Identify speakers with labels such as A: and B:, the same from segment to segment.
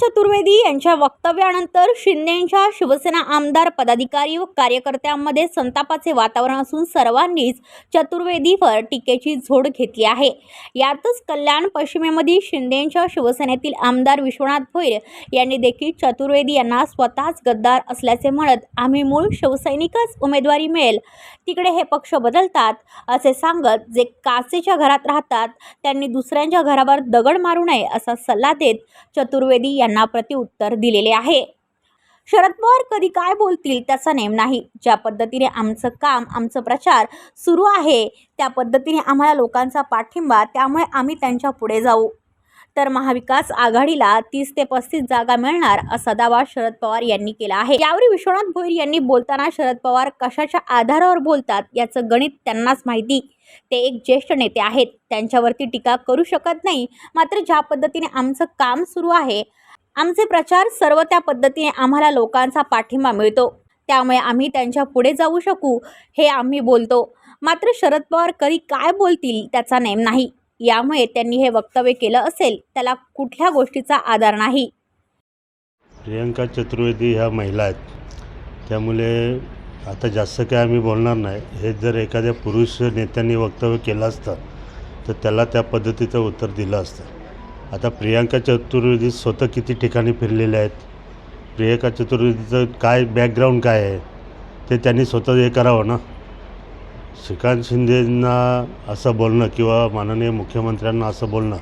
A: चतुर्वेदी यांच्या वक्तव्यानंतर शिंदेंच्या शिवसेना आमदार पदाधिकारी व कार्यकर्त्यांमध्ये संतापाचे वातावरण असून सर्वांनीच चतुर्वेदीवर टीकेची झोड घेतली आहे. यातच कल्याण पश्चिमेमधील शिंदेंच्या शिवसेनेतील आमदार विश्वनाथ भोईर यांनी देखील चतुर्वेदी यांना स्वतःच गद्दार असल्याचे म्हणत आम्ही मूळ शिवसैनिकच उमेदवारी मिळेल. तिकडे हे पक्ष बदलतात असे सांगत जे काचेच्या घरात राहतात त्यांनी दुसऱ्यांच्या घरावर दगड मारू नये असा सल्ला देत चतुर्वेदी यांना प्रतिउत्तर दिलेले आहे. शरद पवार कधी काय बोलतील त्याचा नेम नाही. ज्या पद्धतीने आमचं काम आमचं प्रचार सुरू आहे त्या पद्धतीने आम्हाला लोकांचा पाठिंबा त्यामुळे आम्ही त्यांच्या पुढे जाऊ. तर महाविकास आघाडीला तीस ते पस्तीस जागा मिळणार असा दावा शरद पवार यांनी केला आहे. यावेळी विश्वनाथ भोईर यांनी बोलताना शरद पवार कशाच्या आधारावर बोलतात याचं गणित त्यांनाच माहिती. ते एक ज्येष्ठ नेते आहेत त्यांच्यावरती टीका करू शकत नाही. मात्र ज्या पद्धतीने आमचं काम सुरू आहे आमचे प्रचार सर्व त्या पद्धतीने आम्हाला लोकांचा पाठिंबा मिळतो. त्यामुळे आम्ही त्यांच्या पुढे जाऊ शकू हे आम्ही बोलतो. मात्र शरद पवार कधी काय बोलतील त्याचा नेम नाही. यामुळे त्यांनी हे वक्तव्य केलं असेल त्याला कुठल्या गोष्टीचा आधार नाही.
B: प्रियंका चतुर्वेदी ह्या महिला आहेत. त्यामुळे आता जास्त काय आम्ही बोलणार नाही. हे जर एखाद्या पुरुष नेत्यांनी वक्तव्य केलं असतं तर त्याला त्या पद्धतीचं उत्तर दिलं असतं. आता प्रियांका चतुर्वेदी स्वतः किती ठिकाणी फिरलेल्या आहेत? प्रियांका चतुर्वेदीचं काय बॅकग्राऊंड काय आहे? ते त्यांनी स्वतः हे करावं ना? श्रीकांत शिंदेंना असं बोलणं किंवा माननीय मुख्यमंत्र्यांना असं बोलणं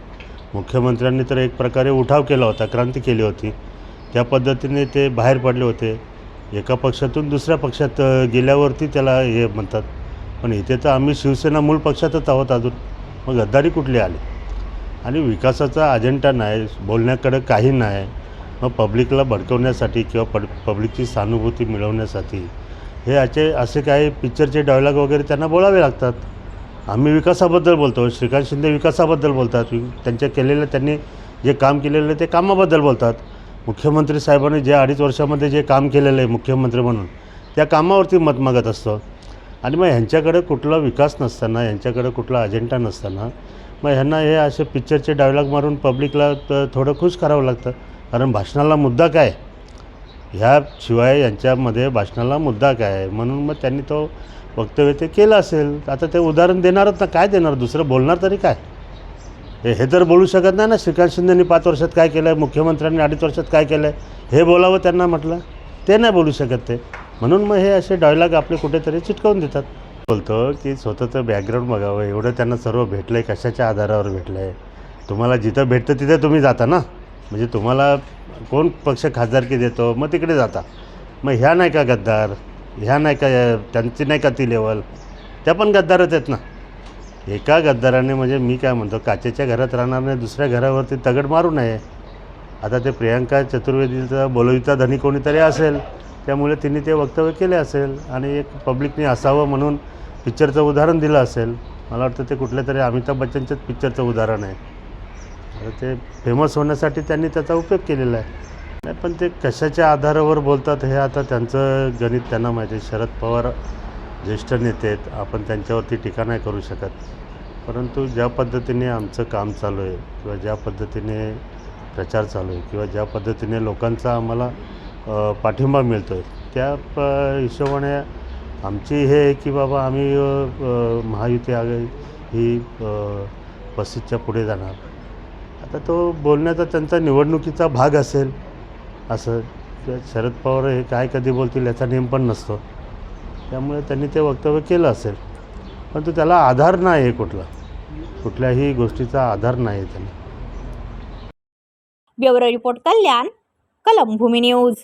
B: मुख्यमंत्र्यांनी तर एक प्रकारे उठाव केला होता क्रांती केली होती. त्या पद्धतीने ते बाहेर पडले होते. एका पक्षातून दुसऱ्या पक्षात गेल्यावरती त्याला हे म्हणतात. पण इथे तर आम्ही शिवसेना मूळ पक्षातच आहोत अजून. मग गद्दारी कुठली आली? आणि विकासाचा अजेंडा नाही बोलण्याकडं काही नाही मग पब्लिकला भडकवण्यासाठी किंवा पड पब्लिकची सहानुभूती मिळवण्यासाठी हे असे असे काही पिक्चरचे डायलॉग वगैरे त्यांना बोलावे लागतात. आम्ही विकासाबद्दल बोलतो श्रीकांत शिंदे विकासाबद्दल बोलतात त्यांच्या केलेलं त्यांनी जे काम केलेलं आहे ते कामाबद्दल बोलतात. मुख्यमंत्री साहेबांनी जे अडीच वर्षामध्ये जे काम केलेलं आहे मुख्यमंत्री म्हणून त्या कामावरती मत मागत असतं. आणि मग ह्यांच्याकडे कुठला विकास नसताना ह्यांच्याकडे कुठला अजेंडा नसताना मग ह्यांना हे असे पिक्चरचे डायलॉग मारून पब्लिकला थोडं खुश करावं लागतं. कारण भाषणाला मुद्दा काय? ह्याशिवाय यांच्यामध्ये भाषणाला मुद्दा काय? आहे म्हणून मग त्यांनी तो वक्तव्य ते केलं असेल. आता ते उदाहरण देणारच ना काय देणार? दुसरं बोलणार तरी काय? हे हे तर बोलू शकत नाही ना. श्रीकांत शिंदेनी पाच वर्षात काय केलं आहे मुख्यमंत्र्यांनी अडीच वर्षात काय केलं आहे हे बोलावं त्यांना म्हटलं. ते नाही बोलू शकत ते. म्हणून मग हे असे डायलॉग आपले कुठेतरी चिटकवून देतात. बोलतो की स्वतःचं बॅकग्राऊंड बघावं. एवढं त्यांना सर्व भेटलं आहे कशाच्या आधारावर भेटलं आहे तुम्हाला जिथं भेटतं तिथे तुम्ही जाता ना? म्हणजे तुम्हाला कोण पक्ष खासदारकी देतो मग तिकडे जाता. मग ह्या नाही का गद्दार? ह्या नाही का त्यांची नाही का ती लेवल त्या पण गद्दारच आहेत ना? एका गद्दाराने म्हणजे मी काय म्हणतो काचेच्या घरात राहणार नाही दुसऱ्या घरावरती दगड मारू नये. आता ते प्रियांका चतुर्वेदीचा बोलविता धनी कोणीतरी असेल. त्यामुळे तिने ते वक्तव्य केले असेल आणि एक पब्लिकने असावं म्हणून पिक्चरचं उदाहरण दिलं असेल मला वाटतं ते कुठल्या तरी अमिताभ बच्चनच्याच पिक्चरचं उदाहरण आहे. ते फेमस होण्यासाठी त्यांनी त्याचा उपयोग केलेला आहे. नाही पण ते कशाच्या आधारावर बोलतात हे आता त्यांचं गणित त्यांना माहिती आहे. शरद पवार ज्येष्ठ नेते आहेत आपण त्यांच्यावरती टीका नाही करू शकत. परंतु ज्या पद्धतीने आमचं काम चालू आहे किंवा ज्या पद्धतीने प्रचार चालू आहे किंवा ज्या पद्धतीने लोकांचा आम्हाला पाठिंबा मिळतो आहे त्या प हिशोबाने आमची हे आहे की बाबा आम्ही महायुती आघाडी ही पस्तीसच्या पुढे जाणार. आता तो बोलण्याचा त्यांचा निवडणुकीचा भाग असेल असं. किंवा शरद पवार हे काय कधी बोलतील याचा नेम पण नसतो. त्यामुळे त्यांनी ते वक्तव्य केलं असेल. परंतु त्याला आधार नाही आहे कुठला. कुठल्याही गोष्टीचा आधार नाही आहे त्यांना
A: ब्युरो रिपोर्ट कल्याण कलम भूमी न्यूज.